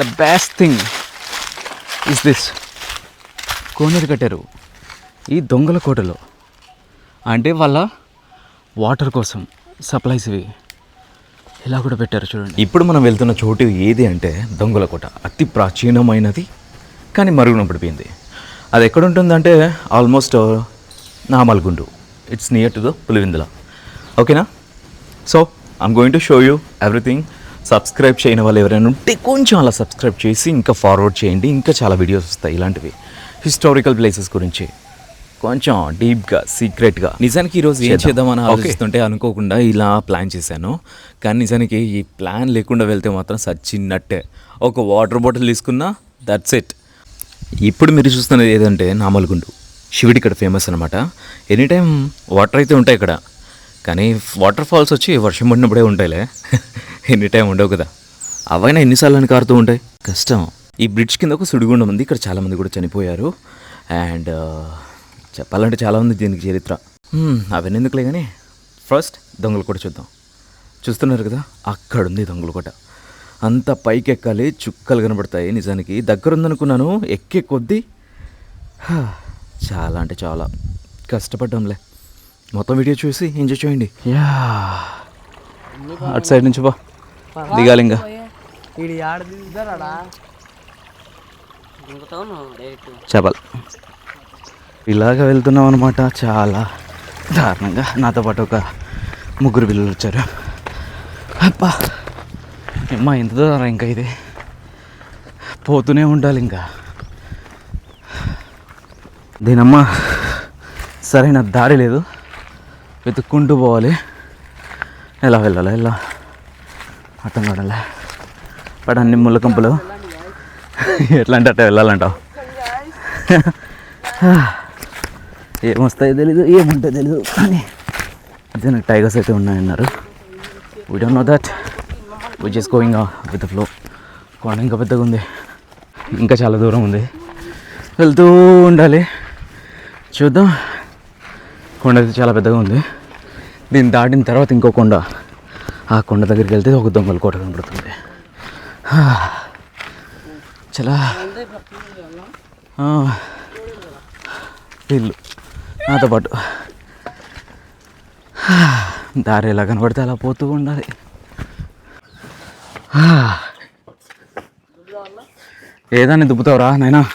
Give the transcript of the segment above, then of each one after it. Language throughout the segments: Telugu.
The best thing is this కోనేరు కట్టారు ఈ దొంగల కోటలో. అంటే వాళ్ళ వాటర్ కోసం సప్లైస్ ఇవి. ఇలా కూడా పెట్టారు చూడండి. ఇప్పుడు మనం వెళ్తున్న చోటు ఏది అంటే దొంగల కోట. అతి ప్రాచీనమైనది కానీ మరుగున పడిపోయింది అది ఎక్కడ ఉంటుందంటే almost Namalgundu. It's near to the Pulivendula. ఓకేనా so I'm going to show you everything subscribe చేయని వాళ్ళు ఎవరైనా ఉంటే కొంచెం అలా సబ్స్క్రైబ్ చేసి ఇంకా ఫార్వర్డ్ చేయండి. ఇంకా చాలా వీడియోస్ వస్తాయి ఇలాంటివి. హిస్టారికల్ ప్లేసెస్ గురించి కొంచెం డీప్గా సీక్రెట్గా నిజానికి ఈరోజు ఏం చేద్దామని ఆలోచిస్తుంటే అనుకోకుండా ఇలా ప్లాన్ చేశాను. కానీ నిజానికి ఈ ప్లాన్ లేకుండా వెళ్తే మాత్రం సచ్చిన్నట్టే ఒక వాటర్ బాటిల్ తీసుకున్నా దట్స్ ఇట్ ఇప్పుడు మీరు చూస్తున్నది ఏదంటే నామల్గుండు. శివుడి ఇక్కడ ఫేమస్ అనమాట ఎనీ టైం వాటర్ అయితే ఉంటాయి ఇక్కడ. కానీ వాటర్ ఫాల్స్ వచ్చి వర్షం పడినప్పుడే ఉంటాయిలే. ఎనీ టైం ఉండవు కదా. అవైనా ఎన్నిసార్లు అని కారుతూ ఉంటాయి. కష్టం. ఈ బ్రిడ్జ్ కింద ఒక సుడిగుండం ఉంది. ఇక్కడ చాలామంది కూడా చనిపోయారు. అండ్ చెప్పాలంటే చాలా ఉంది దీనికి చరిత్ర. అవన్నీ ఎందుకులే కానీ ఫస్ట్ దొంగలు కూడా చూద్దాం. చూస్తున్నారు కదా అక్కడ ఉంది దొంగల కోట. అంత పైకి ఎక్కాలి చుక్కలు కనబడతాయి. నిజానికి దగ్గర ఉందనుకున్నాను ఎక్కే కొద్దీ చాలా అంటే చాలా. కష్టపడ్డాంలే. మొత్తం వీడియో చూసి ఎంజాయ్ చేయండి. యా. అటు సైడ్ నుంచి బా దిగాలి ఇంకా చేపలు ఇలాగ వెళ్తున్నాం అనమాట చాలా దారుణంగా. నాతో పాటు ఒక ముగ్గురు పిల్లలు వచ్చారు. అబ్బా! అమ్మా ఎంత దూరం ఇంకా ఇది? పోతూనే ఉండాలి ఇంకా. దీనమ్మ సరైన దారి లేదు. వెతుక్కుంటూ పోవాలి. ఎలా వెళ్ళాలి ఎలా? అర్థం కావడంలే పడ అన్ని ముళ్ళ ఎట్లా అంటే అట్లా వెళ్ళాలంటావు? ఏమొస్తాయో తెలీదు ఏముంటాయో తెలీదు కానీ అదే నాకు టైగర్స్ అయితే ఉన్నాయన్నారు. We don't know that we just going with flow కొండ ఇంకా పెద్దగా ఉంది. ఇంకా చాలా దూరం ఉంది. వెళ్తూ ఉండాలి. చూద్దాం. కొండ అయితే చాలా పెద్దగా ఉంది. దీన్ని దాటిన తర్వాత ఇంకో కొండ. ఆ కొండ దగ్గరికి వెళ్తే ఒక దొంగల కోట కనబడుతుంది. చాలా. ఇల్లు. వీళ్ళు నాతో పాటు. దారి ఎలా కనబడితే అలా పోతూ ఉండాలి. ఏదాన్ని దుబ్బుతావురా నాయనా?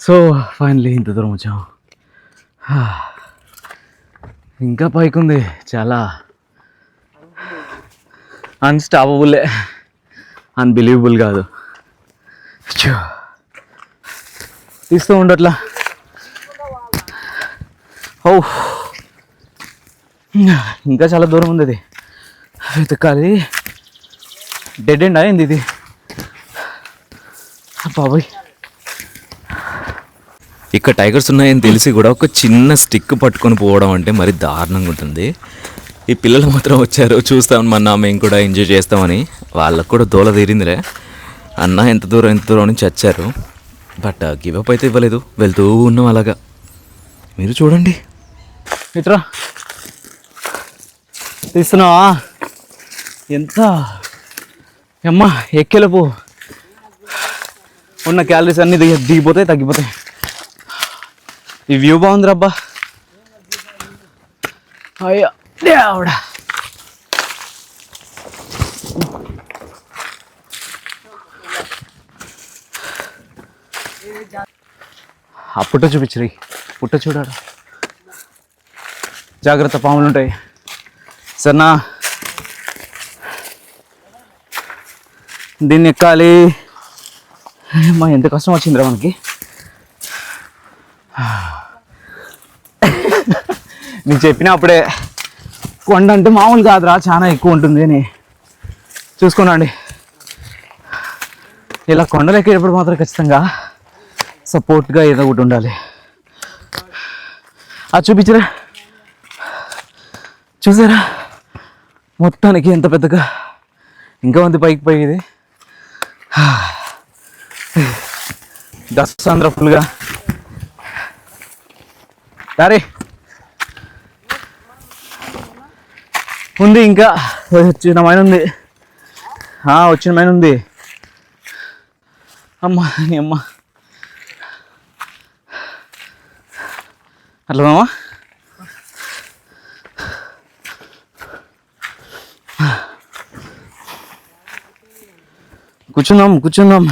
సో ఫైనలీ ఇంత దూరం వచ్చాం. ఇంకా పైకి ఉంది చాలా. అన్స్టాపబుల్లే అన్బిలీవబుల్ కాదు. తీస్తూ ఉండట్లా. ఓ ఇంకా చాలా దూరం ఉంది అది వెతకాలి. డెడ్ ఎండ్ అయింది ఇది? బాబాయ్. ఇక్కడ టైగర్స్ ఉన్నాయని తెలిసి కూడా ఒక చిన్న స్టిక్ పట్టుకొని పోవడం అంటే మరి దారుణంగా ఉంటుంది. ఈ పిల్లలు మాత్రం వచ్చారు చూస్తాం చూస్తామన్నా మేము కూడా ఎంజాయ్ చేస్తామని. వాళ్ళకు కూడా దూల తీరిందిలే. అన్న ఎంత దూరం ఎంత దూరం నుంచి వచ్చారు? బట్ గివప్ అయితే ఇవ్వలేదు. వెళ్తూ ఉన్నాం అలాగా. మీరు చూడండి. మిత్రా తీస్తున్నావా? ఎంత? అమ్మా ఎక్కేలపు. ఉన్న క్యాలరీస్ అన్నీ దిగి దిగిపోతాయి తగ్గిపోతాయి. ఈ వ్యూ బాగుంది రబ్బా అయ్యా దేవుడా. ఆ పుట్ట చూపించరు పుట్ట చూడాడు జాగ్రత్త పాములు ఉంటాయి. సరేనా దీన్ని ఎక్కాలి. మా ఎంత కష్టం వచ్చిందిరా మనకి. నీకు చెప్పిన అప్పుడే కొండ అంటే మామూలు కాదురా చాలా ఎక్కువ ఉంటుంది అని. చూసుకోనండి. ఇలా కొండలు ఎక్కేటప్పుడు మాత్రం ఖచ్చితంగా సపోర్ట్గా ఏదో ఒకటి ఉండాలి. అది చూపించరా? చూసారా? మొత్తానికి ఎంత పెద్దగా ఇంకా ఉంది పైకి పోయేది. డస్ట్ అందరూ ఫుల్గా. సరే ఉంది ఇంకా. వచ్చిన మైన ఉంది. వచ్చిన మైన ఉంది. అమ్మా నీ అమ్మ. అట్లా మామా? కూర్చుందాం కూర్చుందాం.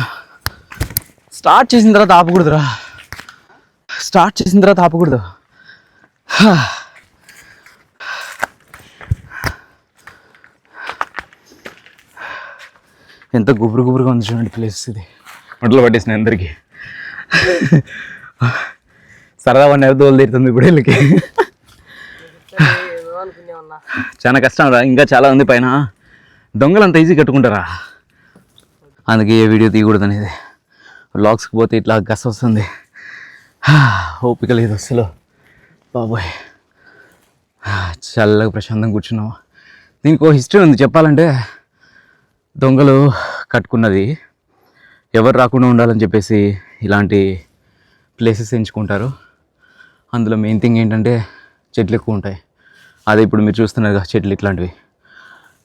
స్టార్ట్ చేసిన తర్వాత ఆపకూడదురా. స్టార్ట్ చేసిన తర్వాత ఆపకూడదు. ఎంత గుబురు గుబురుగా ఉంది చూడండి ప్లేస్ ఇది. ఒంటలు పట్టేసిన అందరికీ. సరదా వన్ ఎవరు దోలు తీరుతుంది ఇప్పుడు వీళ్ళకి? చాలా కష్టం రా ఇంకా చాలా ఉంది పైన. దొంగలు అంత ఈజీ కట్టుకుంటారా? అందుకే ఏ వీడియో తీయకూడదు అనేది. వ్లాగ్స్కి పోతే ఇట్లా గస వస్తుంది. ఓపిక లేదు అసలు బాబోయ్. చల్లగా ప్రశాంతంగా కూర్చున్నావు? దీనికి ఓ హిస్టరీ ఉంది చెప్పాలంటే. దొంగలు కట్టుకున్నది ఎవరు రాకుండా ఉండాలని చెప్పేసి ఇలాంటి ప్లేసెస్ ఎంచుకుంటారు. అందులో మెయిన్ థింగ్ ఏంటంటే చెట్లు ఎక్కువ ఉంటాయి. అదే ఇప్పుడు మీరు చూస్తున్నారు కదా చెట్లు ఇట్లాంటివి.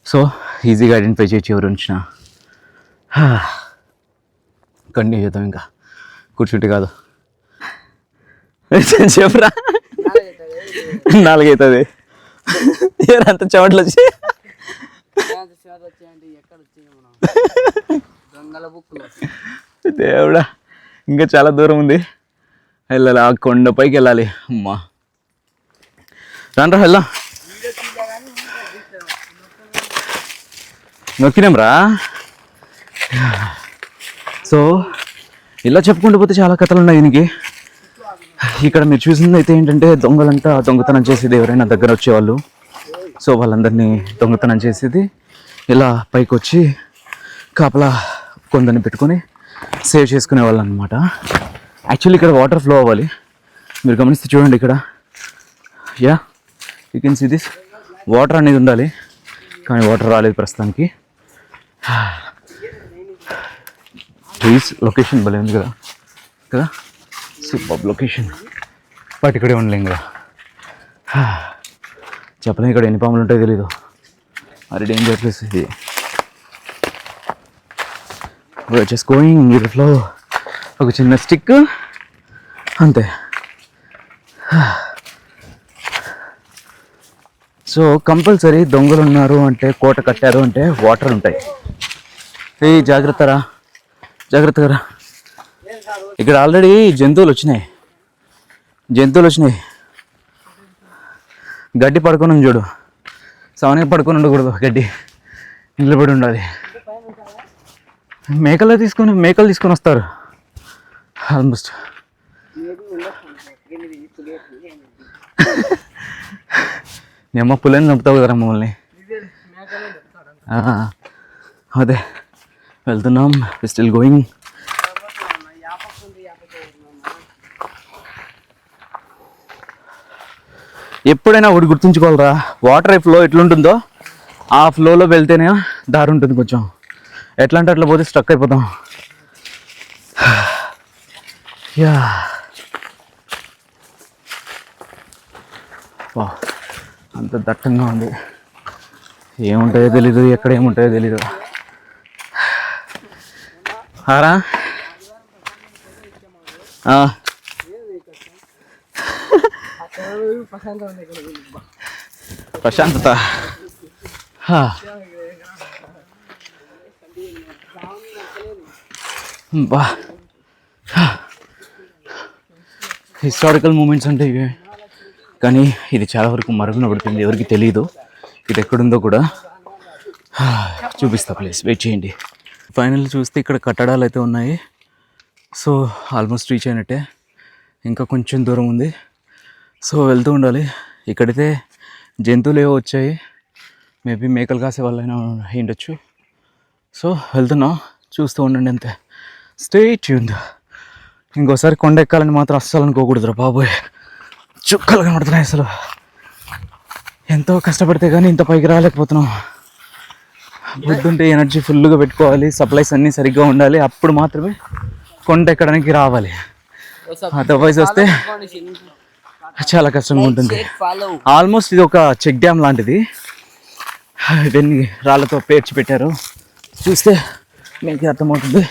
సో ఈజీగా ఐడెంటిఫై చేయొచ్చు ఎవరు ఉంచిన. కంటిన్యూ చేద్దాం ఇంకా. కూర్చుంటే కాదు. చెప్పరా? నాలుగైతుంది. అంత చెమటలు వచ్చి వచ్చాయంటే ఎక్కడ వచ్చింది మనం దొంగల బుక్కులు దేవుడా ఇంకా చాలా దూరం ఉంది. వెళ్ళాలి ఆ కొండపైకి వెళ్ళాలి. అమ్మా. రాండ్రా వెళ్దాం. నొక్కినాం రా. సో ఇలా చెప్పుకుంటూ పోతే చాలా కథలు ఉన్నాయి దీనికి. ఇక్కడ మీరు చూసింది అయితే ఏంటంటే దొంగలంతా దొంగతనం చేసేది ఎవరైనా దగ్గర వచ్చేవాళ్ళు. సో వాళ్ళందరినీ దొంగతనం చేసేది ఇలా పైకి వచ్చి కాపలా కొందరిని పెట్టుకొని సేవ్ చేసుకునే వాళ్ళు అనమాట యాక్చువల్లీ ఇక్కడ వాటర్ ఫ్లో అవ్వాలి. మీరు గమనిస్తే చూడండి ఇక్కడ. Yeah you can see this water అనేది ఉండాలి. కానీ వాటర్ రాలేదు ప్రస్తుతానికి. ప్లీజ్ లొకేషన్ భలే ఉంది కదా. కదా? సూపర్ లొకేషన్ బట్ ఇక్కడే ఉండలేం కదా. చెప్పలేం ఇక్కడ ఎన్ని పాములు ఉంటాయో తెలీదు. మరి డేంజర్ ప్లేస్ ఇది జస్ట్ గోయింగ్ ఇది ఒక చిన్న స్టిక్ అంతే. సో కంపల్సరీ దొంగలు ఉన్నారు అంటే కోట కట్టారు అంటే వాటర్ ఉంటాయి. ఏ జాగ్రత్తరా జాగ్రత్తగా రా. ఇక్కడ ఆల్రెడీ జంతువులు వచ్చినాయి. జంతువులు వచ్చినాయి. గడ్డి పడుకొని చూడు. సవనగా పడుకొని ఉండకూడదు గడ్డి. నిలబడి ఉండాలి. మేకలు తీసుకొని మేకలు తీసుకొని వస్తారు. ఆల్మోస్ట్ నీ అమ్మ పుల్లని చంపుతావు కదరా మమ్మల్ని? అదే. వెళ్తున్నాం. స్టిల్ గోయింగ్ ఎప్పుడైనా ఒకటి గుర్తుంచుకోవాలరా. వాటర్ ఫ్లో ఎట్లుంటుందో ఆ ఫ్లోలో వెళ్తేనే దారి ఉంటుంది కొంచెం. ఎట్లా అంటే అట్లా పోతే స్ట్రక్ అయిపోతాం. యా. వా అంత దట్టంగా ఉంది. ఏముంటాయో తెలీదు ఎక్కడ ఏముంటాయో తెలీదు. ఆరా? ఆ. ప్రశాంతత. బా. హిస్టారికల్ మూమెంట్స్ అంటే ఇవే. కానీ ఇది చాలా వరకు మరుగున పడుతుంది ఎవరికి తెలియదు ఇది ఎక్కడుందో కూడా. చూపిస్తా ప్లీజ్ వెయిట్ చేయండి. ఫైనల్ చూస్తే ఇక్కడ కట్టడాలు అయితే ఉన్నాయి. సో ఆల్మోస్ట్ రీచ్ అయినట్టే. ఇంకా కొంచెం దూరం ఉంది. సో వెళ్తూ ఉండాలి. ఇక్కడైతే జంతువులు ఏవో వచ్చాయి. మేబీ మేకలు కాసే వాళ్ళైనా ఉండొచ్చు సో వెళ్తున్నాం. చూస్తూ ఉండండి అంతే. స్టే ట్యూన్ ఇంకోసారి కొండ ఎక్కాలని మాత్రం అస్సలు అనుకోకూడదురా బాబోయ్. చుక్కలు కనబడుతున్నాయి అసలు. ఎంతో కష్టపడితే కానీ ఇంత పైకి రాలేకపోతున్నాం. పొద్దుంటే ఎనర్జీ ఫుల్గా పెట్టుకోవాలి. సప్లైస్ అన్నీ సరిగ్గా ఉండాలి. అప్పుడు మాత్రమే కొండ ఎక్కడానికి రావాలి. అదర్వైజ్ వస్తే చాలా కష్టంగా ఉంటుంది. ఆల్మోస్ట్ ఇది ఒక చెక్ డ్యామ్ లాంటిది. ఇవన్నీ రాళ్ళతో పేర్చి పెట్టారు. చూస్తే మీకు అర్థమవుతుంది.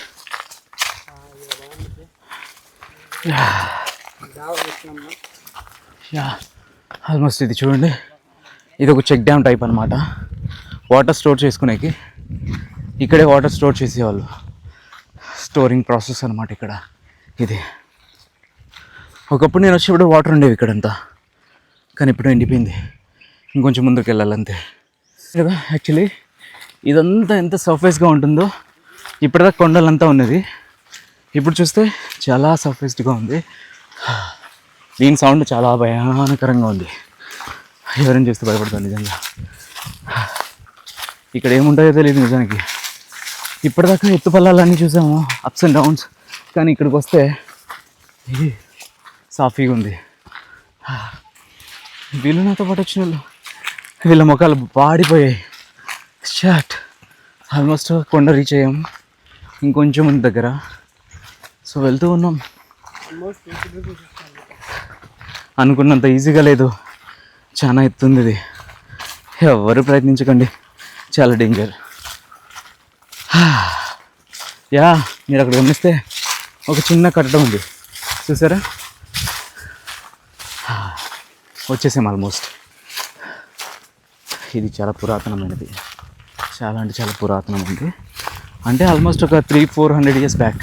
ఆల్మోస్ట్ ఇది చూడండి. ఇది ఒక చెక్ డ్యామ్ టైప్ అనమాట వాటర్ స్టోర్ చేసుకునేకి. ఇక్కడే వాటర్ స్టోర్ చేసేవాళ్ళు. స్టోరింగ్ ప్రాసెస్ అనమాట ఇక్కడ. ఇది. ఒకప్పుడు నేను వచ్చేప్పుడు వాటర్ ఉండేవి ఇక్కడంతా. కానీ ఇప్పుడు ఎండిపోయింది. ఇంకొంచెం ముందుకు వెళ్ళాలంతే. కదా యాక్చువల్లీ ఇదంతా ఎంత సర్ఫేస్గా ఉంటుందో ఇప్పటిదాకా కొండలంతా ఉన్నది. ఇప్పుడు చూస్తే చాలా సర్ఫేస్డ్గా ఉంది. దీని సౌండ్ చాలా భయానకరంగా ఉంది. ఎవరైనా చూస్తే భయపడతాను నిజంగా. ఇక్కడ ఏముంటాయో తెలియదు నిజానికి. ఇప్పటిదాకా ఎత్తుపల్లాలన్నీ చూసాము అప్స్ అండ్ డౌన్స్ కానీ ఇక్కడికి వస్తే సాఫీగా ఉంది వీళ్ళు నాతో పాటు వచ్చిన వాళ్ళు వీళ్ళ ముఖాలు పాడిపోయాయి. షాట్ ఆల్మోస్ట్ కొండ రీచ్ అయ్యాం. ఇంకొంచెం ఉంది దగ్గర. సో వెళ్తూ ఉన్నాం. అనుకున్నంత ఈజీగా లేదు. చాలా ఎత్తుంది ఇది. ఎవరు ప్రయత్నించకండి. చాలా డేంజర్ యా మీరు అక్కడ గమనిస్తే ఒక చిన్న కట్టడం ఉంది. చూసారా? వచ్చేసాం ఆల్మోస్ట్ ఇది చాలా పురాతనమైనది. చాలా అంటే చాలా పురాతనమైనది అంటే ఆల్మోస్ట్ ఒక three four hundred years back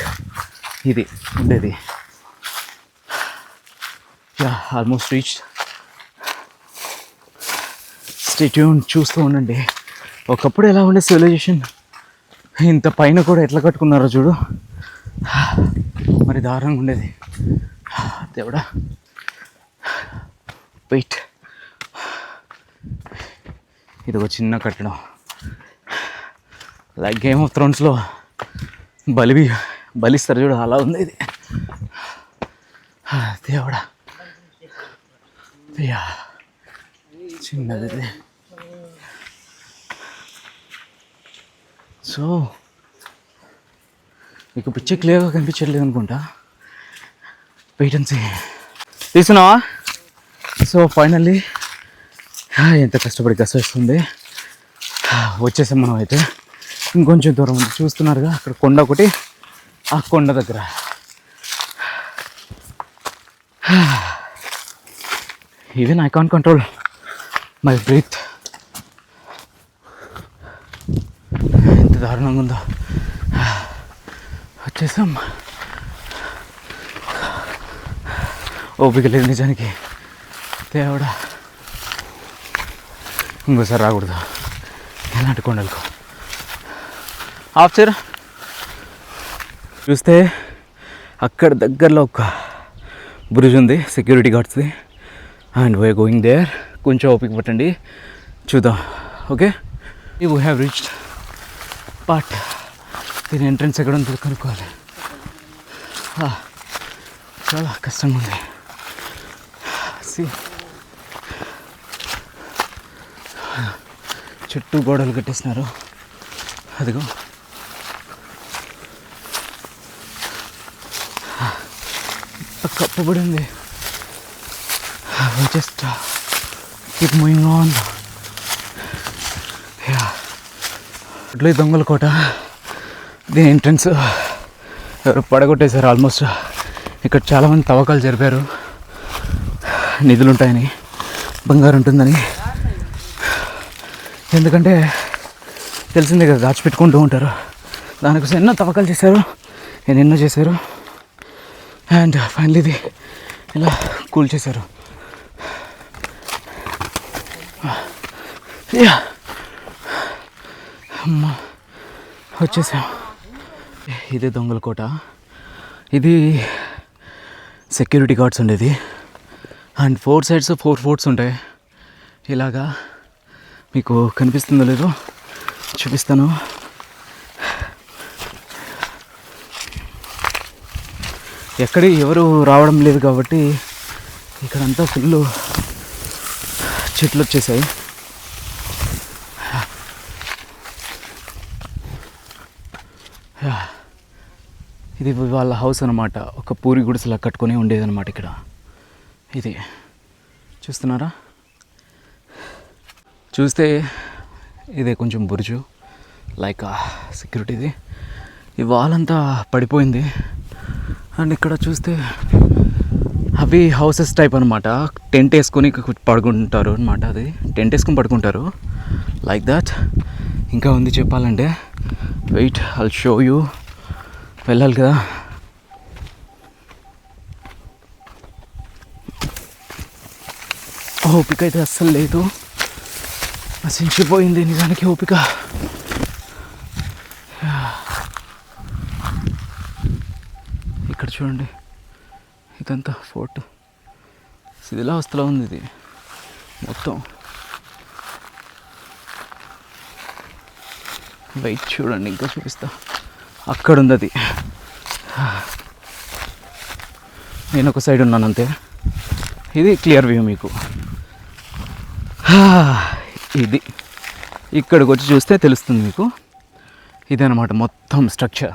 ఇది ఉండేది. యా ఆల్మోస్ట్ రీచ్ స్టేట్యూన్ చూస్తూ ఉండండి. ఒకప్పుడు ఎలా ఉండే సివిలైజేషన్ ఇంత పైన కూడా ఎట్లా కట్టుకున్నారో చూడు. మరి దారుణంగా ఉండేది. దేవుడా. వెయిట్. ఇది ఒక చిన్న కట్టడం. లైక్ గేమ్ ఆఫ్ థ్రోన్స్లో బలివి బలిస్తారు చూడు అలా ఉంది ఇది. దేవుడా. యా చిన్నది సో మీకు పిచ్చ క్లియర్గా కనిపించట్లేదు అనుకుంటా. వెయిట్ అండ్ సీ తీసుకున్నావా? సో ఫైనల్లీ ఎంత కష్టపడి గస వస్తుంది. వచ్చేసాం మనం అయితే. ఇంకొంచెం దూరం ఉంది. చూస్తున్నారుగా అక్కడ కొండ ఒకటి ఆ కొండ దగ్గర. Even I can control my breath ఎంత దారుణంగా ఉందో. వచ్చేసాం. ఓపిక లేదు నిజానికి. దేవుడా ఇంకోసారి రాకూడదు. ఎలాంటి కొండలకు. ఆఫ్ చేయరా? చూస్తే అక్కడ దగ్గరలో ఒక బ్రిడ్జ్ ఉంది సెక్యూరిటీ గార్డ్స్ది అండ్ వై గోయింగ్ దేర్ కొంచెం ఓపిక పట్టండి. చూద్దాం. Okay we have reached part దీని ఎంట్రన్స్ ఎక్కడ ఉందో కనుక్కోవాలి. Ah, చాలా కష్టంగా ఉంది. సి చుట్టూ గోడలు కట్టేసినారు. అదిగో. కప్పబడి ఉంది. జస్ట్ కీప్ మూయింగ్ ఆన్ ఇట్లా దొంగల కోట. దీని ఎంట్రన్స్ ఎవరు పడగొట్టేశారు ఆల్మోస్ట్ ఇక్కడ చాలామంది తవ్వకాలు జరిపారు. నిధులు ఉంటాయని బంగారు ఉంటుందని. ఎందుకంటే తెలిసిందే కదా దాచిపెట్టుకుంటూ ఉంటారు. దానికోసం ఎన్నో తవ్వకాలు చేశారు నేను ఎన్నో చేశారు. అండ్ ఫైనల్ ఇది ఇలా కూల్ చేశారు. అమ్మా వచ్చేసాం. ఇదే దొంగల కోట. ఇది సెక్యూరిటీ గార్డ్స్ ఉండేది. And four sides four forts ఉంటాయి. ఇలాగా మీకు కనిపిస్తుందో లేదో చూపిస్తాను. ఎక్కడి ఎవరు రావడం లేదు కాబట్టి ఇక్కడంతా ఫుల్ చెట్లు వచ్చేసాయి. ఇది వాళ్ళ హౌస్ అనమాట ఒక పూరి గుడిసెలా కట్టుకొని ఉండేదన్నమాట ఇక్కడ. ఇది చూస్తున్నారా? చూస్తే ఇదే కొంచెం బురుజు లైక్ సెక్యూరిటీది ఈ వాల్ అంతా పడిపోయింది. అండ్ ఇక్కడ చూస్తే అవి హౌసెస్ టైప్ అనమాట టెంట్ వేసుకొని పడుకుంటారు అనమాట అది. టెంట్ వేసుకొని పడుకుంటారు. లైక్ దట్ ఇంకా ఉంది చెప్పాలంటే. వెయిట్ ఐ షో యూ వెళ్ళాలి కదా. Oh, ఓపిక అయితే అస్సలు లేదు. నశించిపోయింది. నిజానికి ఓపిక. ఇక్కడ చూడండి. ఇదంతా ఫోర్ట్. శిథిలావస్థలో ఉంది ఇది. మొత్తం. వెయిట్ చూడండి ఇంకా చూపిస్తా. అక్కడ ఉంది అది నేను ఒక సైడ్ ఉన్నాను అంతే. ఇది క్లియర్ వ్యూ మీకు. ఇది. ఇక్కడికి వచ్చి చూస్తే తెలుస్తుంది మీకు. ఇదనమాట మొత్తం స్ట్రక్చర్.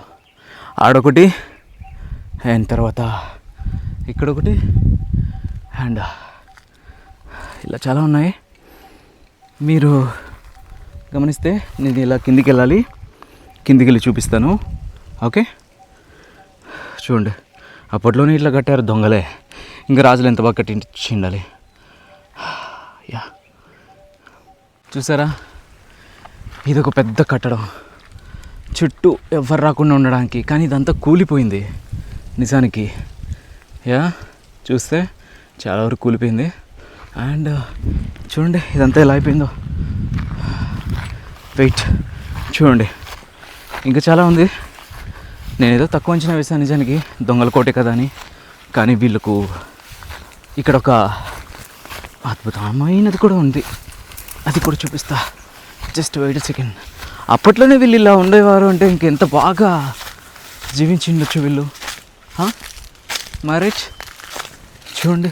ఆడొకటి అండ్ తర్వాత ఇక్కడ ఒకటి అండ్ ఇలా చాలా ఉన్నాయి. మీరు గమనిస్తే నేను ఇలా కిందికి వెళ్ళాలి కిందికి వెళ్ళి చూపిస్తాను. ఓకే? చూడండి. అప్పట్లోనే ఇట్లా కట్టారు దొంగలే. ఇంకా రాజులు ఎంత బాగా కట్టించి ఉండాలి యా. చూసారా? ఇది ఒక పెద్ద కట్టడం. చుట్టూ ఎవరు రాకుండా ఉండడానికి కానీ ఇదంతా కూలిపోయింది. నిజానికి. యా చూస్తే చాలా వరకు కూలిపోయింది. అండ్ చూడండి ఇదంతా ఎలా అయిపోయిందో. వెయిట్ చూడండి. ఇంకా చాలా ఉంది. నేను ఏదో తక్కువ అంచనా వేశాను నిజానికి. దొంగల కోటే కదా అని. కానీ వీళ్ళకు ఇక్కడ ఒక అద్భుతమైనది కూడా ఉంది. అది కూడా చూపిస్తా. జస్ట్ వెయిట్ సెకండ్ అప్పట్లోనే వీళ్ళు ఇలా ఉండేవారు అంటే ఇంకెంత బాగా జీవించిండొచ్చు వీళ్ళు. మ్యారేజ్ చూడండి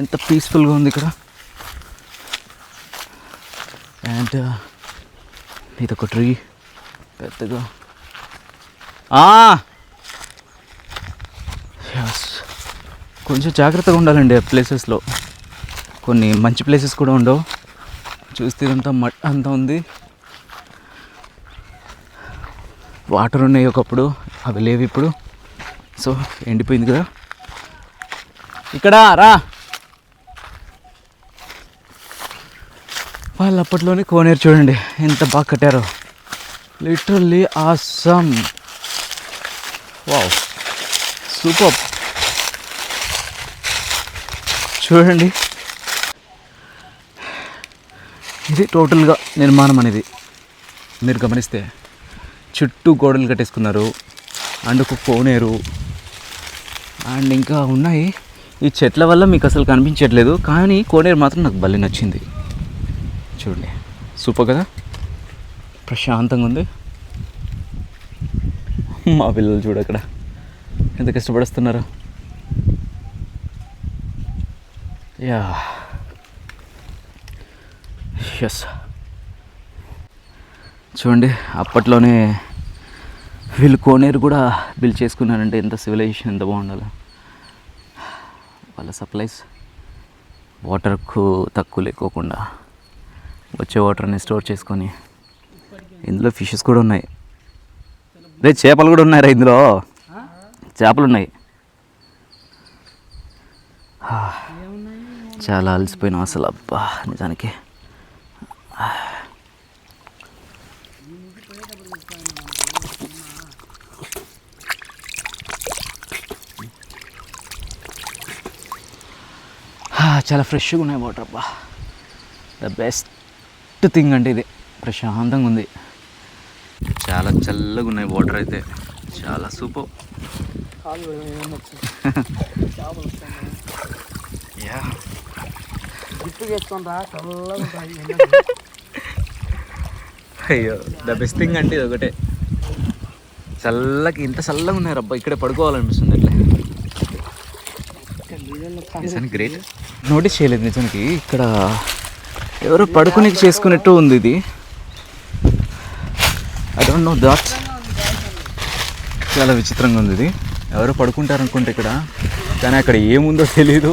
ఎంత పీస్ఫుల్గా ఉంది ఇక్కడ. అండ్ uh, ఇది ఒక ట్రీ పెద్దగా. కొంచెం జాగ్రత్తగా ఉండాలండి ప్లేసెస్లో కొన్ని మంచి ప్లేసెస్ కూడా ఉండవు. చూస్తే ఇదంతా మట్ అంతా ఉంది. వాటర్ ఉన్నాయి ఒకప్పుడు అవి లేవు ఇప్పుడు. సో ఎండిపోయింది కదా. ఇక్కడ రా. వాళ్ళు అప్పట్లోనే కోనేరు చూడండి ఎంత బాగా కట్టారో. లిటరల్లీ ఆసమ్ వావ్ సూపర్ చూడండి. ఇది టోటల్గా నిర్మాణం అనేది. మీరు గమనిస్తే చుట్టూ గోడలు కట్టేసుకున్నారు అండ్ ఒక కోనేరు అండ్ ఇంకా ఉన్నాయి. ఈ చెట్ల వల్ల మీకు అసలు కనిపించట్లేదు కానీ కోనేరు మాత్రం నాకు భలే నచ్చింది. చూడండి సూపర్ కదా? ప్రశాంతంగా ఉంది. మా పిల్లలు చూడు అక్కడ ఎంత కష్టపడుస్తున్నారు. యా. ఎస్ చూడండి అప్పట్లోనే వీళ్ళు కోనేరు కూడా బిల్ చేసుకున్నారంటే ఎంత సివిలైజేషన్ ఎంత బాగుండాలి. వాళ్ళ సప్లైస్ వాటర్కు తక్కువ లేకోకుండా వచ్చే వాటర్ని స్టోర్ చేసుకొని ఇందులో ఫిషెస్ కూడా ఉన్నాయి. రే చేపలు కూడా ఉన్నాయిరా ఇందులో. చేపలు ఉన్నాయి చాలా అలసిపోయినాం అసలు అబ్బా నిజానికి. చాలా ఫ్రెష్గా ఉన్నాయి వాటర్ అబ్బా. ద బెస్ట్ థింగ్ అంటే ఇది. ప్రశాంతంగా ఉంది. చాలా చల్లగా ఉన్నాయి వాటర్ అయితే. చాలా సూపర్. యా గిట్టు చేసుకొని రా చల్లగా ఉంటాయి అయ్యో ద బెస్ట్ థింగ్ అంటే ఇది ఒకటే చల్లకి ఇంత చల్లగా ఉన్నారు అబ్బా ఇక్కడే పడుకోవాలనిపిస్తుంది అట్లా. నిజానికి గ్రేట్ నోటీస్ చేయలేదు నిజానికి ఇక్కడ ఎవరో పడుకుని చేసుకున్నట్టు ఉంది ఇది. ఐ డోంట్ నో దాట్ చాలా విచిత్రంగా ఉంది ఇది. ఎవరో పడుకుంటారు అనుకుంటే ఇక్కడ కానీ అక్కడ ఏముందో తెలీదు.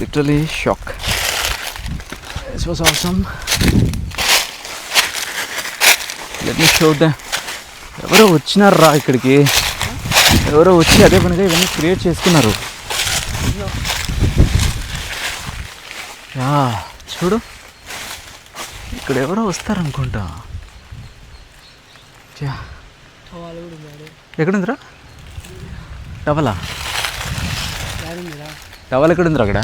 Literally shock it's was awesome let me ఎవరో వచ్చినారా ఇక్కడికి? ఎవరో వచ్చి అదే పనిగా ఇవన్నీ క్రియేట్ చేసుకున్నారు. యా చూడు. ఇక్కడ ఎవరో వస్తారనుకుంటా. ఎక్కడుందిరా? టవలా? టవల్ ఎక్కడుందిరా అక్కడ?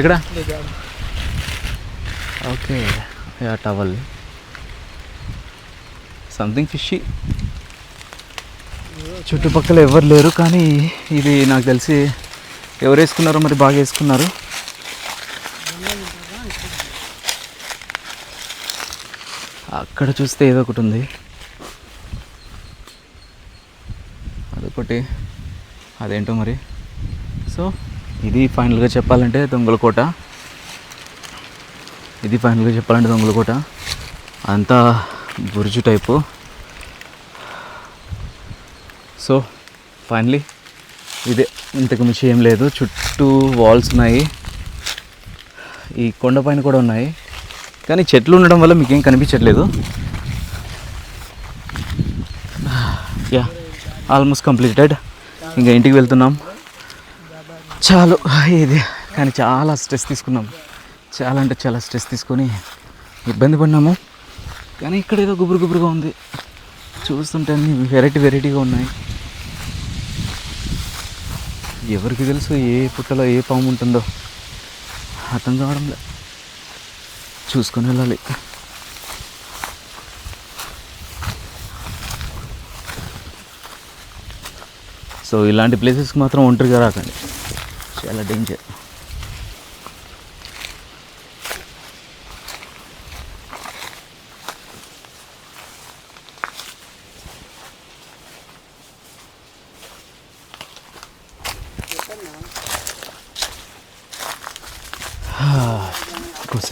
ఎక్కడ? Okay. Yeah towel something fishy చుట్టుపక్కల ఎవరు లేరు కానీ ఇది నాకు తెలిసి ఎవరు వేసుకున్నారో మరి బాగా వేసుకున్నారు. అక్కడ చూస్తే ఏదో ఒకటి ఉంది. అదొకటి. అదేంటో మరి? సో ఇది ఫైనల్గా చెప్పాలంటే దొంగలకోట ఇది ఫైనల్గా చెప్పాలంటే దొంగలకోట. అంతా బురుజు టైపు. సో ఫైనలీ ఇదే ఇంతకు మించి ఏం లేదు. చుట్టూ వాల్స్ ఉన్నాయి. ఈ కొండపైన కూడా ఉన్నాయి. కానీ చెట్లు ఉండడం వల్ల మీకేం కనిపించట్లేదు. యా ఆల్మోస్ట్ కంప్లీటెడ్ ఇంకా ఇంటికి వెళ్తున్నాం. చాలు ఇది. కానీ చాలా స్ట్రెస్ తీసుకున్నాం. చాలా అంటే చాలా స్ట్రెస్ తీసుకొని ఇబ్బంది పడినాము. కానీ ఇక్కడ ఏదో గుబురు గుబురుగా ఉంది. చూస్తుంటే అన్ని వెరైటీ వెరైటీగా ఉన్నాయి. ఎవరికి తెలుసు ఏ పుట్టలో ఏ పాము ఉంటుందో? అర్థం కావడం లే చూసుకొని వెళ్ళాలి. సో ఇలాంటి ప్లేసెస్కి మాత్రం ఒంటరిగా రాకండి. చాలా డేంజర్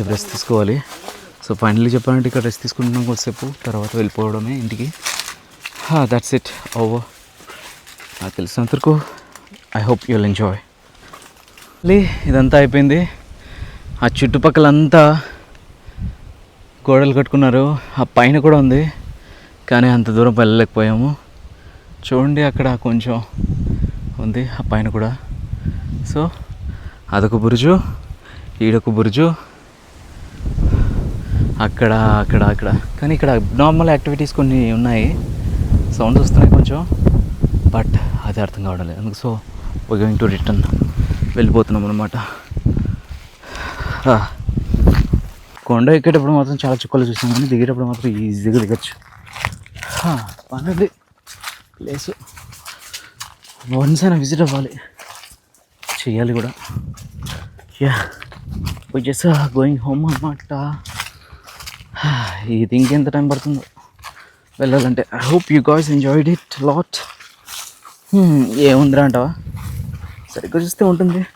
డ్రెస్ రెస్ట్ తీసుకోవాలి. సో ఫైనల్లీ చెప్పాలంటే ఇక్కడ రెస్ట్ తీసుకుంటున్నాం కొద్దిసేపు. తర్వాత వెళ్ళిపోవడమే ఇంటికి. దట్స్ ఇట్ ఓవర్ నాకు తెలిసినంతవరకు ఐ హోప్ యుల్ ఎంజాయ్ లే ఇదంతా అయిపోయింది. ఆ చుట్టుపక్కలంతా గోడలు కట్టుకున్నారు. ఆ పైన కూడా ఉంది. కానీ అంత దూరం వెళ్ళలేకపోయాము. చూడండి అక్కడ కొంచెం ఉంది ఆ పైన కూడా. సో అదొక బురుజు ఈడొక బురుజు అక్కడ అక్కడ అక్కడ. కానీ ఇక్కడ నార్మల్ యాక్టివిటీస్ కొన్ని ఉన్నాయి. సౌండ్స్ వస్తున్నాయి కొంచెం. బట్ అది అర్థం కావడం లేదు. అందుకు so we going to return వెళ్ళిపోతున్నాం అనమాట ah. కొండ ఎక్కేటప్పుడు మాత్రం చాలా చుక్కలు చూసాం కానీ దిగేటప్పుడు మాత్రం ఈజీగా దిగచ్చు. పన్నది ప్లేస్ వన్స్ అయినా విజిట్ అవ్వాలి. చేయాలి కూడా. యా జస్ట్ గోయింగ్ హోమ్ అనమాట ఇది ఇంకెంత టైం పడుతుందో. వెళ్ళాలంటే I hope you guys enjoyed it lot ఏముందిరా అంటావా? సరిగ్గా చూస్తే ఉంటుంది.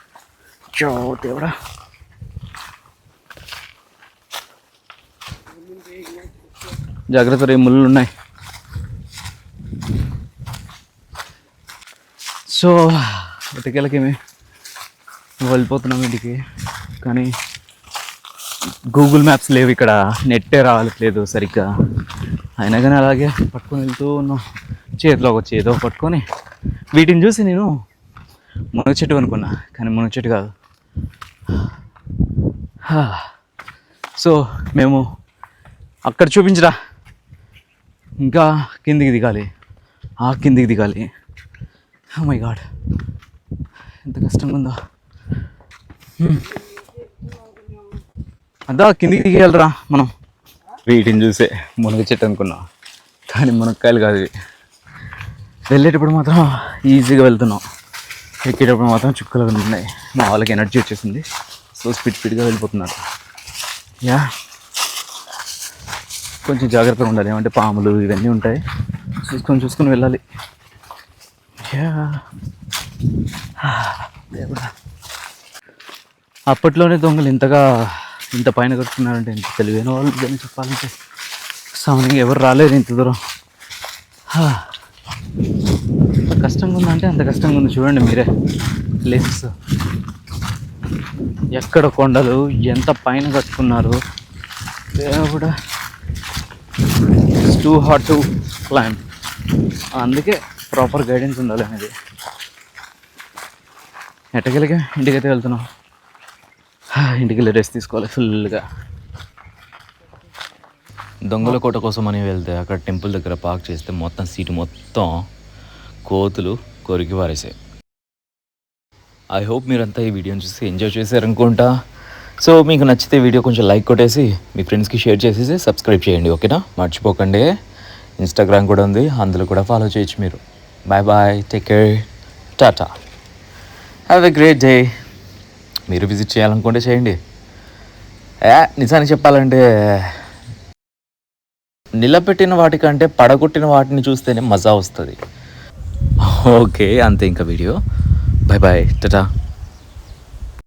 చో దేవుడా. జాగ్రత్త రే ముళ్ళు ఉన్నాయి. సో ఇటుకెళ్ళకేమి వెళ్ళిపోతున్నాం ఇంటికి. కానీ గూగుల్ మ్యాప్స్ లేవు ఇక్కడ. నెట్టే రావట్లేదు సరిగ్గా. అయినా కానీ అలాగే పట్టుకొని వెళ్తూ ఉన్నాం. చేతిలో ఒక చేదో పట్టుకొని వీటిని చూసి నేను మునగ చెట్టు అనుకున్నా కానీ మునగ చెట్టు కాదు. సో మేము అక్కడ చూపించరా. ఇంకా కిందికి దిగాలి. ఆ కిందికి దిగాలి. Oh మై గాడ్ ఎంత కష్టంగా ఉందో. అంతా కిందికి దిగేయాలరా మనం. వీటిని చూసే మునగ చెట్టు అనుకున్నా. కానీ మునక్కాయలు కాదు ఇవి. వెళ్ళేటప్పుడు మాత్రం ఈజీగా వెళ్తున్నాం. ఎక్కేటప్పుడు మాత్రం చుక్కలు ఉన్నాయి. మా వాళ్ళకి ఎనర్జీ వచ్చేసింది. సో స్పీడ్ స్పీడ్గా వెళ్ళిపోతున్నారు. యా. కొంచెం జాగ్రత్తగా ఉండాలి. ఏమంటే పాములు ఇవన్నీ ఉంటాయి. చూసుకొని చూసుకొని వెళ్ళాలి. యా. దేవుడా. అప్పట్లోనే దొంగలు ఇంతగా ఇంత పైన కట్టుకున్నారంటే ఇంత తెలివైన వాళ్ళు ఇదని చెప్పాలంటే. సామాన్యంగా ఎవరు రాలేదు ఇంత దూరం. ఎంత కష్టంగా ఉందంటే అంత కష్టంగా ఉంది చూడండి మీరే. ప్లేసెస్ ఎక్కడ కొండలు ఎంత పైన కట్టుకున్నారు. కూడా టూ హార్ట్ టు క్లైమ్ అందుకే ప్రాపర్ గైడెన్స్ ఉండాలి అనేది. ఎట్టకెళ్ళగా ఇంటికైతే వెళ్తున్నాం. ఇంటికి వెళ్ళి రెస్ట్ తీసుకోవాలి ఫుల్గా దొంగల కోట కోసం అని వెళ్తే అక్కడ టెంపుల్ దగ్గర పార్క్ చేస్తే మొత్తం సీటు మొత్తం కోతులు కొరికి పారేసాయి ఐ హోప్ మీరంతా ఈ వీడియోని చూసి ఎంజాయ్ చేశారనుకుంటా. సో మీకు నచ్చితే వీడియో కొంచెం లైక్ కొట్టేసి మీ ఫ్రెండ్స్కి షేర్ చేసేసి సబ్స్క్రైబ్ చేయండి ఓకేనా మర్చిపోకండి. ఇన్స్టాగ్రామ్ కూడా ఉంది అందులో కూడా ఫాలో చేయొచ్చు మీరు. Bye bye take care Tata have a great day మీరు విజిట్ చేయాలనుకుంటే చేయండి. నిజానికి చెప్పాలంటే నిలబెట్టిన వాటికంటే పడగొట్టిన వాటిని చూస్తేనే మజా వస్తుంది. ఓకే అంతే ఇంకా వీడియో. Bye bye Tata.